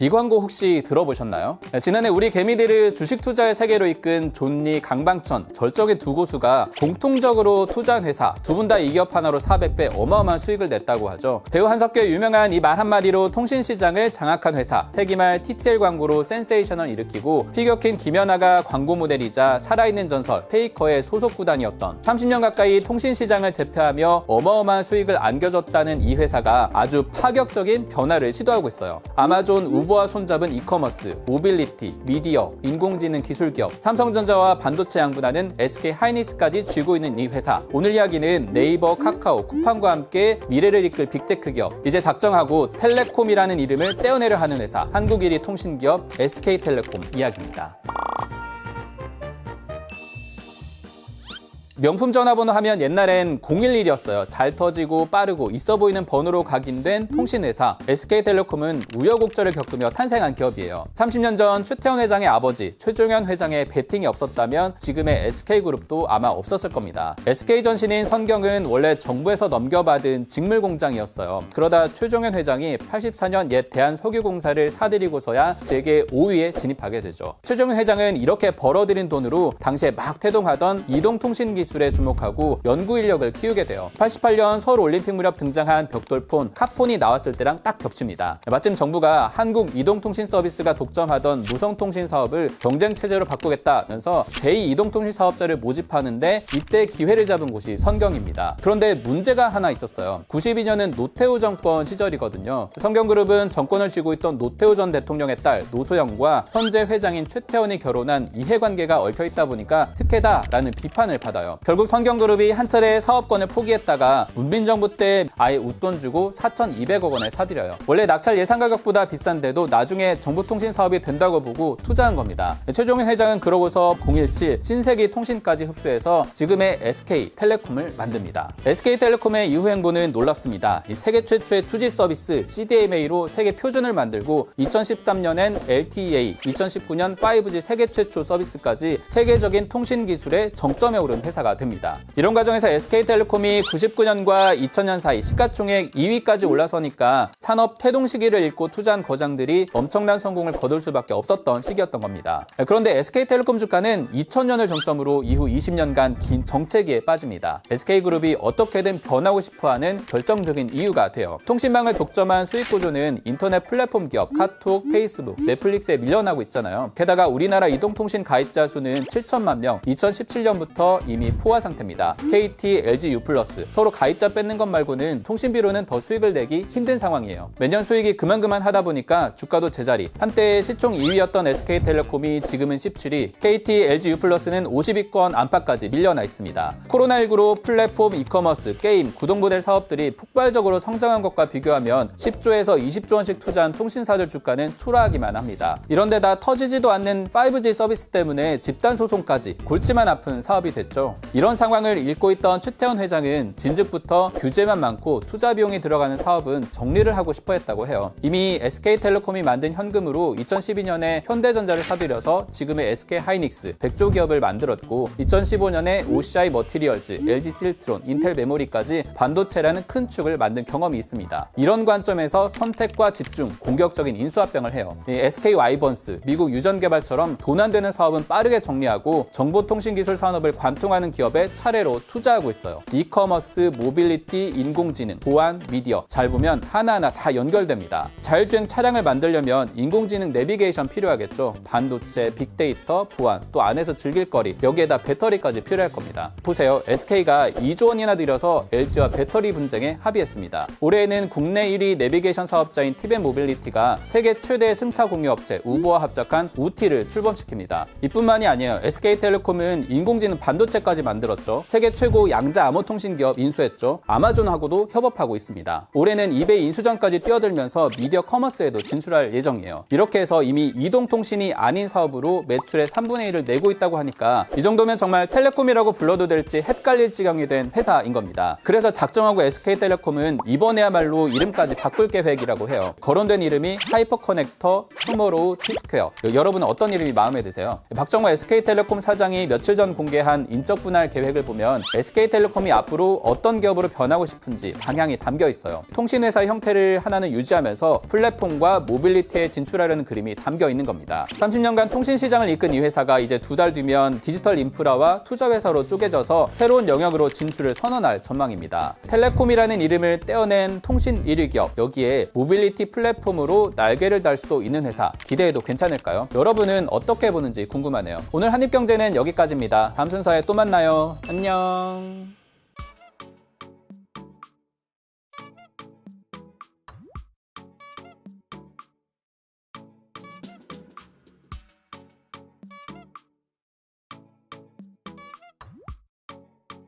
이 광고 혹시 들어보셨나요? 네, 지난해 우리 개미들을 주식 투자의 세계로 이끈 존니, 강방천, 절적의 두 고수가 공통적으로 투자한 회사 두 분 다 이 기업 하나로 400배 어마어마한 수익을 냈다고 하죠. 배우 한석규의 유명한 이 말 한마디로 통신 시장을 장악한 회사 태기말 TTL 광고로 센세이션을 일으키고 피겨킨 김연아가 광고 모델이자 살아있는 전설 페이커의 소속 구단이었던 30년 가까이 통신 시장을 제패하며 어마어마한 수익을 안겨줬다는 이 회사가 아주 파격적인 변화를 시도하고 있어요. 아마존, 우버와 손잡은 이커머스, 모빌리티, 미디어, 인공지능 기술 기업, 삼성전자와 반도체 양분하는 SK 하이닉스까지 쥐고 있는 이 회사. 오늘 이야기는 네이버, 카카오, 쿠팡과 함께 미래를 이끌 빅테크 기업, 이제 작정하고 텔레콤이라는 이름을 떼어내려 하는 회사, 한국 1위 통신기업 SK텔레콤 이야기입니다. 명품 전화번호 하면 옛날엔 011이었어요. 잘 터지고 빠르고 있어 보이는 번호로 각인된 통신회사 SK텔레콤은 우여곡절을 겪으며 탄생한 기업이에요. 30년 전 최태원 회장의 아버지 최종현 회장의 베팅이 없었다면 지금의 SK그룹도 아마 없었을 겁니다. SK전신인 선경은 원래 정부에서 넘겨받은 직물 공장이었어요. 그러다 최종현 회장이 84년 옛 대한석유공사를 사들이고서야 재계 5위에 진입하게 되죠. 최종현 회장은 이렇게 벌어들인 돈으로 당시에 막 태동하던 이동통신 기 술에 주목하고 연구 인력을 키우게 돼요. 88년 서울 올림픽 무렵 등장한 벽돌폰 카폰이 나왔을 때랑 딱 겹칩니다. 마침 정부가 한국 이동통신 서비스가 독점하던 무성통신 사업을 경쟁 체제로 바꾸겠다면서 제2 이동통신 사업자를 모집하는데 이때 기회를 잡은 곳이 선경입니다. 그런데 문제가 하나 있었어요. 92년은 노태우 정권 시절이거든요. 성경그룹은 정권을 쥐고 있던 노태우 전 대통령의 딸 노소영과 현재 회장인 최태원이 결혼한 이해관계가 얽혀 있다 보니까 특혜다라는 비판을 받아요. 결국 성경그룹이 한 차례 사업권을 포기했다가 문민정부 때 아예 웃돈 주고 4,200억 원에 사들여요. 원래 낙찰 예상 가격보다 비싼데도 나중에 정보통신 사업이 된다고 보고 투자한 겁니다. 최종현 회장은 그러고서 017 신세기 통신까지 흡수해서 지금의 SK텔레콤을 만듭니다. SK텔레콤의 이후 행보는 놀랍습니다. 이 세계 최초의 투지 서비스 CDMA로 세계 표준을 만들고 2013년엔 LTE, 2019년 5G 세계 최초 서비스까지 세계적인 통신 기술의 정점에 오른 회사 가 됩니다. 이런 과정에서 SK텔레콤이 99년과 2000년 사이 시가총액 2위까지 올라서니까 산업 태동 시기를 읽고 투자한 거장들이 엄청난 성공을 거둘 수밖에 없었던 시기였던 겁니다. 그런데 SK텔레콤 주가는 2000년을 정점으로 이후 20년간 긴 정체기에 빠집니다. SK그룹이 어떻게든 변하고 싶어하는 결정적인 이유가 돼요. 통신망을 독점한 수익 구조는 인터넷 플랫폼 기업 카톡, 페이스북, 넷플릭스에 밀려나고 있잖아요. 게다가 우리나라 이동통신 가입자 수는 7천만 명, 2017년부터 이미 포화 상태입니다. KT, LG U+, 서로 가입자 뺏는 것 말고는 통신비로는 더 수익을 내기 힘든 상황이에요. 매년 수익이 그만그만 하다 보니까 주가도 제자리. 한때 시총 2위였던 SK텔레콤이 지금은 17위, KT, LG U+는 50위권 안팎까지 밀려나 있습니다. 코로나19로 플랫폼, 이커머스, 게임, 구독 모델 사업들이 폭발적으로 성장한 것과 비교하면 10조에서 20조 원씩 투자한 통신사들 주가는 초라하기만 합니다. 이런데다 터지지도 않는 5G 서비스 때문에 집단 소송까지 골치만 아픈 사업이 됐죠. 이런 상황을 읽고 있던 최태원 회장은 진즉부터 규제만 많고 투자 비용이 들어가는 사업은 정리를 하고 싶어 했다고 해요. 이미 SK텔레콤이 만든 현금으로 2012년에 현대전자를 사들여서 지금의 SK 하이닉스, 백조 기업을 만들었고 2015년에 OCI 머티리얼즈, LG 실트론, 인텔 메모리까지 반도체라는 큰 축을 만든 경험이 있습니다. 이런 관점에서 선택과 집중, 공격적인 인수합병을 해요. SK 와이번스, 미국 유전개발처럼 돈 안 되는 사업은 빠르게 정리하고 정보통신기술 산업을 관통하는 기업에 차례로 투자하고 있어요. 이커머스, 모빌리티, 인공지능, 보안, 미디어 잘 보면 하나하나 다 연결됩니다. 자율주행 차량을 만들려면 인공지능 내비게이션 필요하겠죠. 반도체, 빅데이터, 보안, 또 안에서 즐길 거리 여기에다 배터리까지 필요할 겁니다. 보세요. SK가 2조 원이나 들여서 LG와 배터리 분쟁에 합의했습니다. 올해에는 국내 1위 내비게이션 사업자인 티벤 모빌리티가 세계 최대 승차 공유 업체 우버와 합작한 우티를 출범시킵니다. 이뿐만이 아니에요. SK텔레콤은 인공지능 반도체까지 만들었죠. 세계 최고 양자 암호 통신 기업 인수했죠. 아마존하고도 협업하고 있습니다. 올해는 이베이 인수전까지 뛰어들면서 미디어 커머스에도 진출할 예정이에요. 이렇게 해서 이미 이동통신이 아닌 사업으로 매출의 3분의 1을 내고 있다고 하니까 이 정도면 정말 텔레콤이라고 불러도 될지 헷갈릴 지경이 된 회사인 겁니다. 그래서 작정하고 SK텔레콤은 이번에야말로 이름까지 바꿀 계획이라고 해요. 거론된 이름이 하이퍼커넥터, 투모로우, 티스퀘어. 여러분은 어떤 이름이 마음에 드세요? 박정호 SK텔레콤 사장이 며칠 전 공개한 인적 분할 계획을 보면 SK텔레콤이 앞으로 어떤 기업으로 변하고 싶은지 방향이 담겨 있어요. 통신회사 형태를 하나는 유지하면서 플랫폼과 모빌리티에 진출하려는 그림이 담겨 있는 겁니다. 30년간 통신 시장을 이끈 이 회사가 이제 두 달 뒤면 디지털 인프라와 투자 회사로 쪼개져서 새로운 영역으로 진출을 선언할 전망입니다. 텔레콤이라는 이름을 떼어낸 통신 1위 기업 여기에 모빌리티 플랫폼으로 날개를 달 수도 있는 회사 기대해도 괜찮을까요? 여러분은 어떻게 보는지 궁금하네요. 오늘 한입경제는 여기까지입니다. 다음 순서에 또 만나요. 안녕.